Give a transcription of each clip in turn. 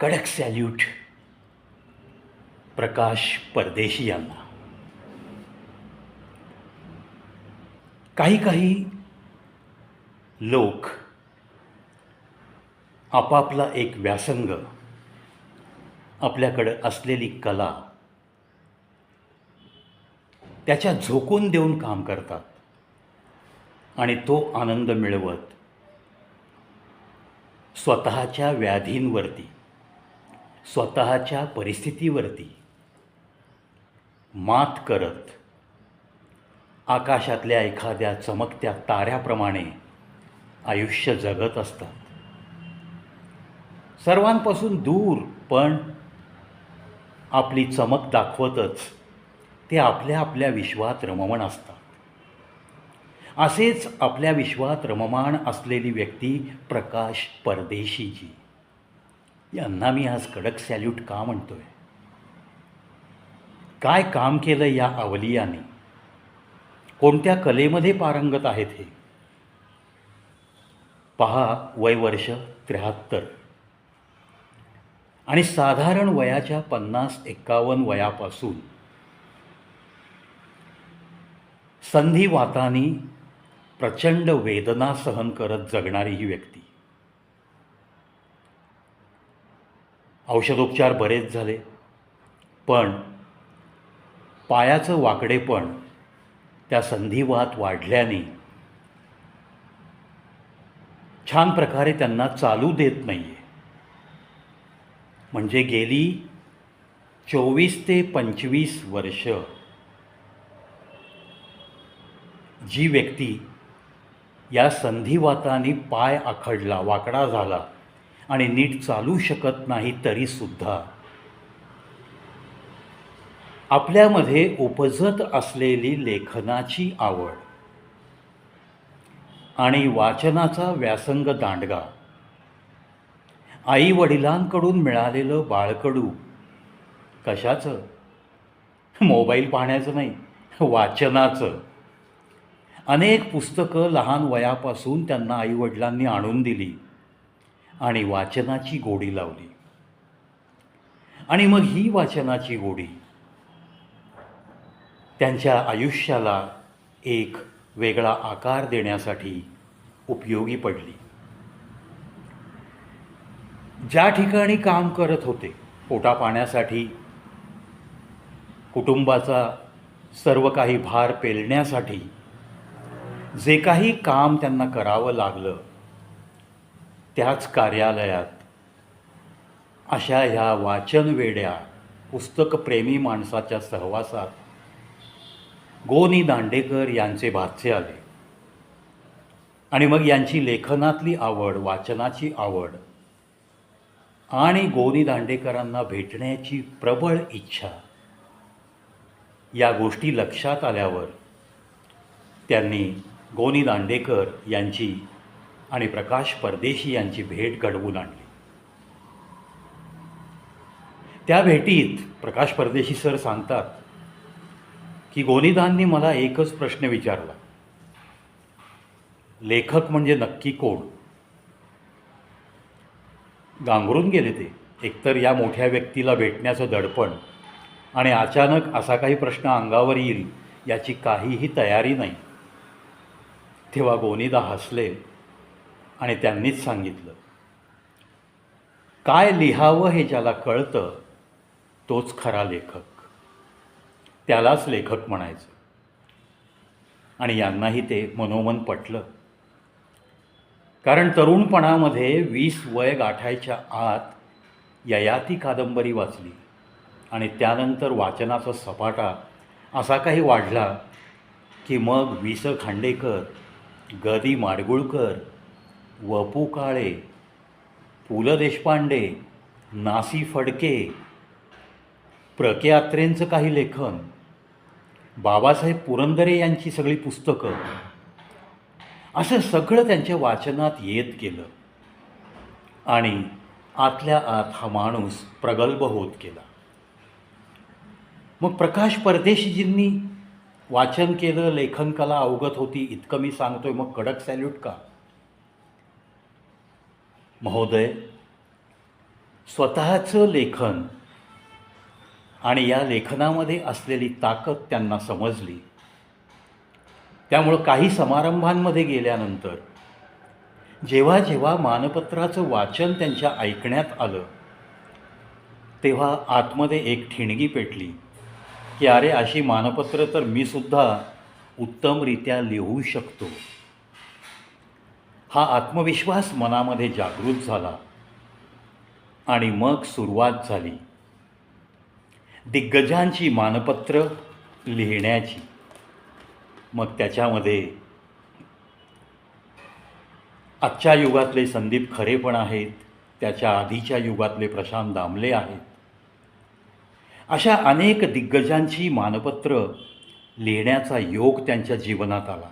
कडक सॅल्यूट प्रकाश परदेशी यांना. काही काही लोक आपापला एक व्यासंग आपल्याकडं असलेली कला त्याच्या झोकून देऊन काम करतात आणि तो आनंद मिळवत स्वतःच्या व्याधींवरती स्वतःच्या परिस्थितीवरती. मात करत. आकाशातल्या एखाद्या चमकत्या ताऱ्याप्रमाणे आयुष्य जगत असतात. सर्वांपासून दूर पण आपली चमक दाखवतच ते आपल्या आपल्या विश्वात रममाण असतात. असेच आपल्या विश्वात रममाण असलेली व्यक्ती प्रकाश परदेशीजी. यांना मी आज कडक सॅल्यूट का म्हणतोय? काय काम केलं या अवलियाने? कोणत्या कलेमध्ये पारंगत आहेत हे? पहा वय वर्ष त्र्याहत्तर. आणि साधारण वयाच्या पन्नास एक्कावन्न वयापासून संधिवातानी प्रचंड वेदना सहन करत जगणारी ही व्यक्ती. औषधोपचार बरेच झाले पण पायाचं वाकडेपण त्या संधिवात वाढल्याने छान प्रकारे त्यांना चालू देत नाही आहे म्हणजे गेली चोवीस ते पंचवीस वर्ष जी व्यक्ती या संधिवाताने पाय आखडला वाकडा झाला आणि नीट चालू शकत नाही तरीसुद्धा. आपल्यामध्ये उपजत असलेली लेखनाची आवड आणि वाचनाचा व्यासंग दांडगा. आई वडिलांकडून मिळालेलं बाळकडू कशाचं? मोबाईल पाहण्याचं नाही वाचनाचं. अनेक पुस्तकं लहान वयापासून त्यांना आईवडिलांनी आणून दिली. आणि वाचनाची गोडी लावली. आणि मग ही वाचनाची गोडी त्यांच्या आयुष्याला एक वेगळा आकार देण्यासाठी उपयोगी पडली. ज्या ठिकाणी काम करत होते पोटा पाण्यासाठी कुटुंबाचा सर्व काही भार पेलण्यासाठी जे काही काम त्यांना करावं लागलं त्याच कार्यालयात. अशा ह्या वाचनवेड्या पुस्तकप्रेमी माणसाच्या सहवासात गोनी दांडेकर यांचे भाचे आले. आणि मग यांची लेखनातली आवड वाचनाची आवड आणि गोनी दांडेकरांना भेटण्याची प्रबळ इच्छा या गोष्टी लक्षात आल्यावर त्यांनी गोनी दांडेकर यांची आणि प्रकाश परदेशी यांची भेट घडवून आणली. त्या भेटीत प्रकाश परदेशी सर सांगतात की गोनीदांनी मला एकच प्रश्न विचारला. लेखक म्हणजे नक्की कोण? गांगरून गेले ते. एकतर या मोठ्या व्यक्तीला भेटण्याचं दडपण आणि अचानक असा काही प्रश्न अंगावर येईल याची काहीही तयारी नाही. तेव्हा गोनीदा हसले. आणि त्यांनीच सांगितलं. काय लिहावं हे ज्याला कळतं तोच खरा लेखक. त्यालाच लेखक म्हणायचं. आणि यांनाही ते मनोमन पटलं. कारण तरुणपणामध्ये वीस वय गाठायच्या आत ययाती कादंबरी वाचली आणि त्यानंतर वाचनाचा सपाटा असा काही वाढला की मग वि स खांडेकर ग दी माडगुळकर वपू काळे पु ल देशपांडे नासी फडके प्र के काही लेखन बाबासाहेब पुरंदरे यांची सगळी पुस्तकं असं सगळं त्यांच्या वाचनात येत गेलं. आणि आतल्या आत हा माणूस प्रगल्भ होत गेला. मग प्रकाश परदेशीजींनी वाचन केलं लेखनकला अवगत होती इतकं मी सांगतोय मग कडक सॅल्यूट का? महोदय स्वतःचं लेखन आणि या लेखनामध्ये असलेली ताकद त्यांना समजली. त्यामुळं काही समारंभांमध्ये गेल्यानंतर जेव्हा जेव्हा मानपत्राचं वाचन त्यांच्या ऐकण्यात आलं तेव्हा आतमध्ये एक ठिणगी पेटली की अरे अशी मानपत्र तर मी सुद्धा उत्तमरित्या लिहू शकतो. हा आत्मविश्वास मनामध्ये जागृत झाला आणि मग सुरुवात झाली. दिग्गजांची मानपत्र लिहिण्याची. मग त्याच्यामध्ये आजच्या युगातले संदीप खरे पण आहेत त्याच्या आधीच्या युगातले प्रशांत दामले आहेत. अशा अनेक दिग्गजांची मानपत्र लिहिण्याचा योग त्यांच्या जीवनात आला.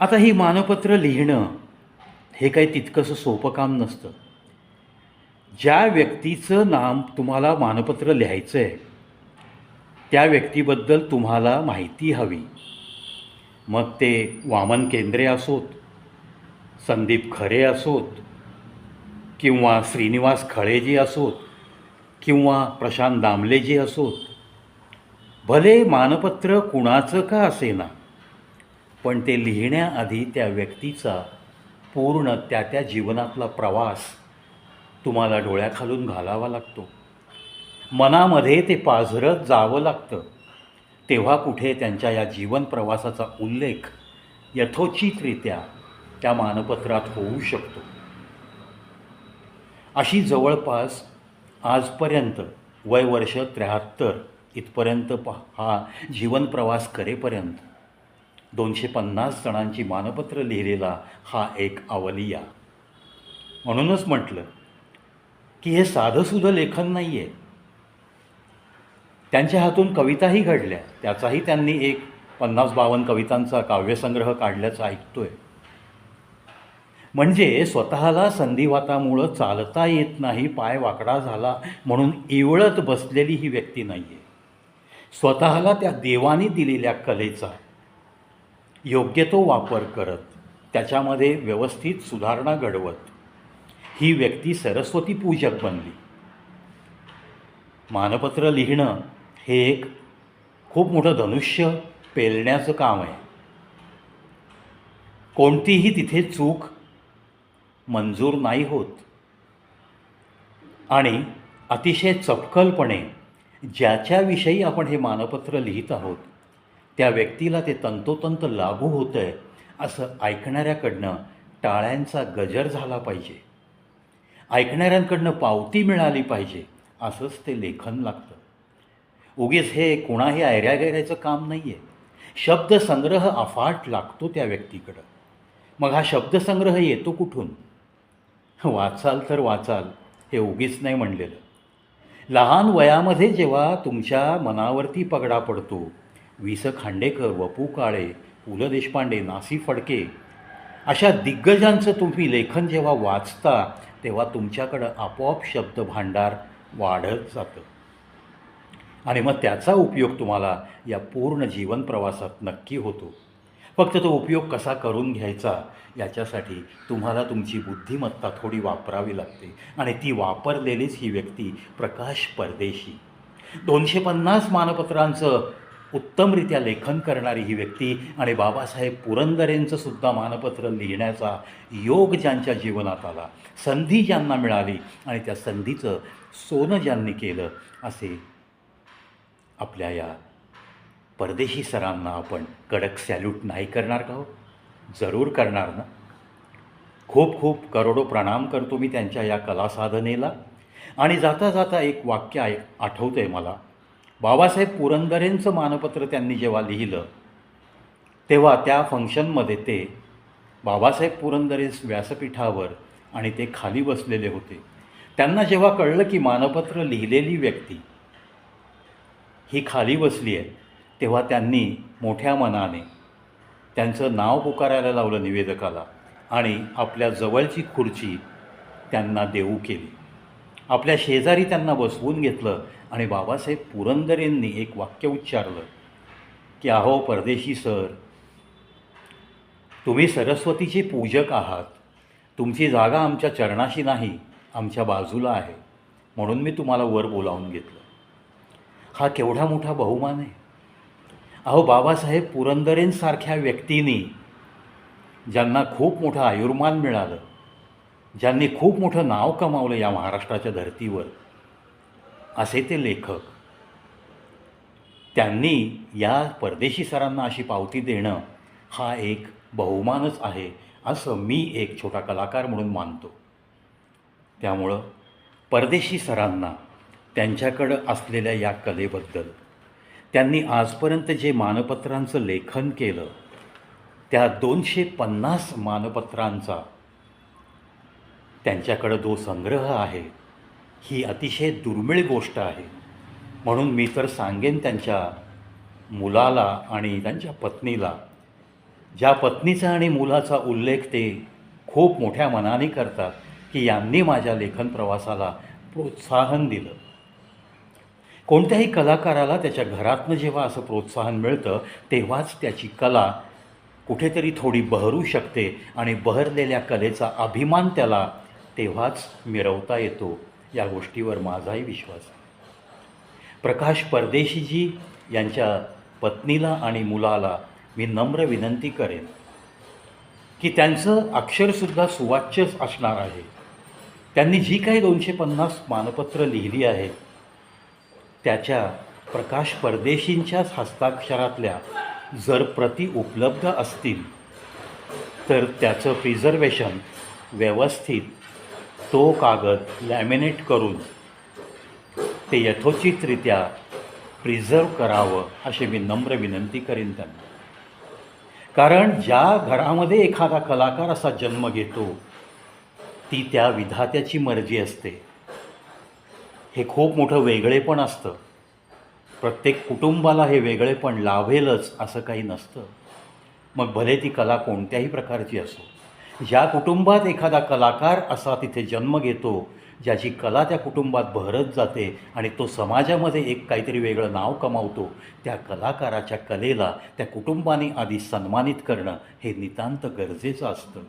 आता ही मानपत्र लिहिणं हे काही तितकंसं सोपं काम नसतं. ज्या व्यक्तीचं नाम तुम्हाला मानपत्र लिहायचं आहे त्या व्यक्तीबद्दल तुम्हाला माहिती हवी. मग ते वामन केंद्रे असोत संदीप खरे असोत किंवा श्रीनिवास खळेजी असोत किंवा प्रशांत दामलेजी असोत भले मानपत्र कुणाचं का असेना पण ते लिहिण्याआधी त्या व्यक्तीचा पूर्ण त्या त्या जीवनातला प्रवास तुम्हाला डोळ्याखालून घालावा लागतो. मनामध्ये ते पाझरत जावं लागतं. तेव्हा कुठे त्यांच्या या जीवन प्रवासाचा उल्लेख यथोचितरित्या त्या मानपत्रात होऊ शकतो. अशी जवळपास आजपर्यंत वय वर्ष त्र्याहत्तर इथपर्यंत प हा जीवनप्रवास करेपर्यंत दोनशे पन्नास जणांची मानपत्र लिहिलेला हा एक अवलिया. म्हणूनच म्हटलं की हे साधंसुधं लेखन नाही आहे त्यांच्या हातून कविताही घडल्या. त्याचाही त्यांनी एक पन्नास बावन्न कवितांचा काव्यसंग्रह काढल्याचं ऐकतोय. म्हणजे स्वतःला संधिवातामुळं चालता येत नाही पाय वाकडा झाला म्हणून इवळत बसलेली ही व्यक्ती नाही आहे स्वतःला त्या देवाने दिलेल्या कलेचा योग्य तो वापर करत त्याच्यामध्ये व्यवस्थित सुधारणा घडवत. ही व्यक्ती सरस्वती पूजक बनली. मानपत्र लिहिणं हे एक खूप मोठं धनुष्य पेलण्याचं काम आहे. कोणतीही तिथे चूक मंजूर नाही होत. आणि अतिशय चपकलपणे ज्याच्याविषयी आपण हे मानपत्र लिहित आहोत त्या व्यक्तीला ते तंतोतंत लागू होतं आहे असं ऐकणाऱ्याकडनं टाळ्यांचा गजर झाला पाहिजे. ऐकणाऱ्यांकडनं पावती मिळाली पाहिजे असंच ते लेखन लागतं. उगीच हे कोणाही ऐऱ्यागैऱ्याचं काम नाही आहे शब्दसंग्रह अफाट लागतो त्या व्यक्तीकडं. मग हा शब्दसंग्रह येतो कुठून? वाचाल तर वाचाल हे उगीच नाही म्हणलेलं. लहान वयामध्ये जेव्हा तुमच्या मनावरती पगडा पडतो वि स खांडेकर वपू काळे पु ल देशपांडे नासी फडके अशा दिग्गजांचं तुम्ही लेखन जेव्हा वाचता तेव्हा तुमच्याकडं आपोआप शब्द भांडार वाढत जातं. आणि मग त्याचा उपयोग तुम्हाला या पूर्ण जीवन प्रवासात नक्की होतो. फक्त तो उपयोग कसा करून घ्यायचा याच्यासाठी तुम्हाला तुमची बुद्धिमत्ता थोडी वापरावी लागते. आणि ती वापरलेलीच ही व्यक्ती प्रकाश परदेशी. दोनशे पन्नास मानपत्रांचं उत्तमरित्या लेखन करणारी ही व्यक्ती आणि बाबासाहेब पुरंदरेंचं सुद्धा मानपत्र लिहिण्याचा योग ज्यांच्या जीवनात आला संधी ज्यांना मिळाली आणि त्या संधीचं सोनं ज्यांनी केलं असे आपल्या या परदेशी सरांना आपण कडक सॅल्यूट नाही करणार का हो? जरूर करणार ना. खूप खूप करोडो प्रणाम करतो मी त्यांच्या या कलासाधनेला. आणि जाता जाता एक वाक्य आहे आठवतं आहे मला. बाबासाहेब पुरंदरेंचं मानपत्र त्यांनी जेव्हा लिहिलं तेव्हा त्या फंक्शनमध्ये ते बाबासाहेब पुरंदरे व्यासपीठावर आणि ते खाली बसलेले होते. त्यांना जेव्हा कळलं की मानपत्र लिहिलेली व्यक्ती ही खाली बसली आहे तेव्हा त्यांनी मोठ्या मनाने त्यांचं नाव पुकारायला लावलं निवेदकाला आणि आपल्या जवळची खुर्ची त्यांना देऊ केली. आपल्या शेजारी त्यांना बसवून घेतलं आणि बाबासाहेब पुरंदरेंनी एक वाक्य उच्चारलं की अहो परदेशी सर तुम्ही सरस्वतीचे पूजक आहात. तुमची जागा आमच्या चरणाशी नाही आमच्या बाजूला आहे. म्हणून मी तुम्हाला वर बोलावून घेतलं. हा केवढा मोठा बहुमान आहे. अहो बाबासाहेब पुरंदरेंसारख्या व्यक्तींनी ज्यांना खूप मोठं आयुर्मान मिळालं ज्यांनी खूप मोठं नाव कमावलं या महाराष्ट्राच्या धर्तीवर असे ते लेखक. त्यांनी या परदेशी सरांना अशी पावती देणं हा एक बहुमानच आहे असं मी एक छोटा कलाकार म्हणून मानतो. त्यामुळं परदेशी सरांना त्यांच्याकडं असलेल्या या कलेबद्दल त्यांनी आजपर्यंत जे मानपत्रांचं लेखन केलं त्या दोनशे पन्नास मानपत्रांचा त्यांच्याकडं जो संग्रह आहे ही अतिशय दुर्मिळ गोष्ट आहे. म्हणून मी तर सांगेन त्यांच्या मुलाला आणि त्यांच्या पत्नीला. ज्या पत्नीचा आणि मुलाचा उल्लेख ते खूप मोठ्या मनाने करतात की यांनी माझ्या लेखन प्रवासाला प्रोत्साहन दिलं. कोणत्याही कलाकाराला त्याच्या घरातनं जेव्हा असं प्रोत्साहन मिळतं तेव्हाच त्याची कला कुठेतरी थोडी बहरू शकते आणि बहरलेल्या कलेचा अभिमान त्याला तेव्हाच मिरवता येतो या गोष्टीवर माझाही विश्वास प्रकाश परदेशीजी यांच्या पत्नीला आणि मुलाला मी नम्र विनंती करेन की त्यांचं अक्षरसुद्धा सुवाच्यच असणार आहे. त्यांनी जी काही दोनशे पन्नास मानपत्र लिहिली आहेत त्याच्या प्रकाश परदेशींच्याच हस्ताक्षरातल्या जर प्रती उपलब्ध असतील तर त्याचं प्रिझर्वेशन व्यवस्थित तो कागद लॅमिनेट करून ते यथोचितरित्या प्रिझर्व करावं अशी मी नम्र विनंती करीन त्यांना. कारण ज्या घरामध्ये एखादा कलाकार असा जन्म घेतो ती त्या विधात्याची मर्जी असते. हे खूप मोठं वेगळेपण असतं. प्रत्येक कुटुंबाला हे वेगळेपण लाभेलच असं काही नसतं. मग भले ती कला कोणत्याही प्रकारची असो. ज्या कुटुंबात एखादा कलाकार असा तिथे जन्म घेतो ज्याची कला त्या कुटुंबात बहरत जाते आणि तो समाजामध्ये एक काहीतरी वेगळं नाव कमावतो. त्या कलाकाराच्या कलेला त्या कुटुंबाने आधी सन्मानित करणं हे नितांत गरजेचं असतं.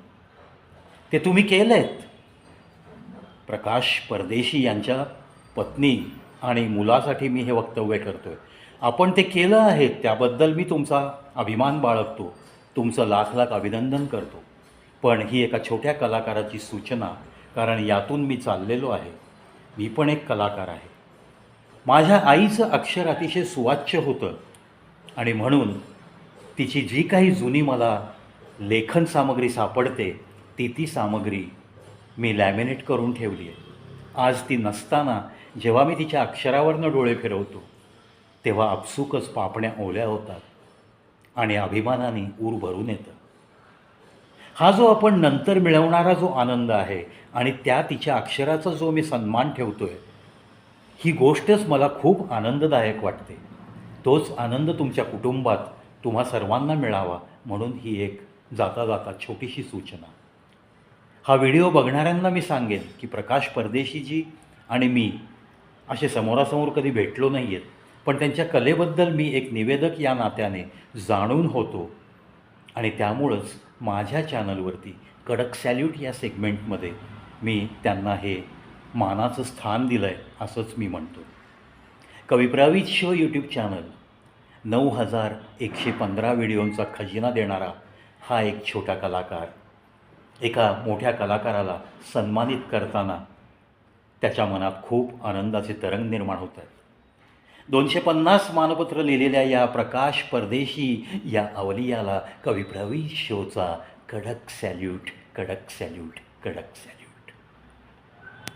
ते तुम्ही केलं आहेत प्रकाश परदेशी यांच्या पत्नी आणि मुलासाठी मी हे वक्तव्य करतो आहे आपण ते केलं आहे त्याबद्दल मी तुमचा अभिमान बाळगतो. तुमचं लाख लाख अभिनंदन करतो. पण ही एका छोट्या कलाकाराची सूचना कारण यातून मी चाललेलो आहे. मी पण एक कलाकार आहे. माझ्या आईचं अक्षर अतिशय सुवाच्य होतं आणि म्हणून तिची जी काही जुनी मला लेखन सामग्री सापडते ती ती सामग्री मी लॅमिनेट करून ठेवली आहे. आज ती नसताना जेव्हा मी तिच्या अक्षरावरनं डोळे फिरवतो तेव्हा आपसुकच पापण्या ओल्या होतात आणि अभिमानाने ऊर भरून येतं. हा जो आपण नंतर मिळवणारा जो आनंद आहे आणि त्या तिच्या अक्षराचा जो मी सन्मान ठेवतो आहे ही गोष्टच मला खूप आनंददायक वाटते. तोच आनंद तुमच्या कुटुंबात तुम्हा सर्वांना मिळावा म्हणून ही एक जाता जाता छोटीशी सूचना. हा व्हिडिओ बघणाऱ्यांना मी सांगेन की प्रकाश परदेशीजी आणि मी असे समोरासमोर कधी भेटलो नाही आहेत पण त्यांच्या कलेबद्दल मी एक निवेदक या नात्याने जाणून होतो आणि त्यामुळंच माझ्या चॅनलवरती कडक सॅल्यूट या सेगमेंटमध्ये मी त्यांना हे मानाचं स्थान दिलं आहे असंच मी म्हणतो. कविप्रावीत शो यूट्यूब चॅनल नऊ हजार एकशे पंधरा व्हिडिओंचा खजिना देणारा हा एक छोटा कलाकार एका मोठ्या कलाकाराला सन्मानित करताना त्याच्या मनात खूप आनंदाचे तरंग निर्माण होत आहेत दोनशे पन्नास मानपत्र लिहिलेल्या या प्रकाश परदेशी या अवलियाला कविप्रवी शोचा कडक सॅल्यूट कडक सॅल्यूट कडक सॅल्यूट.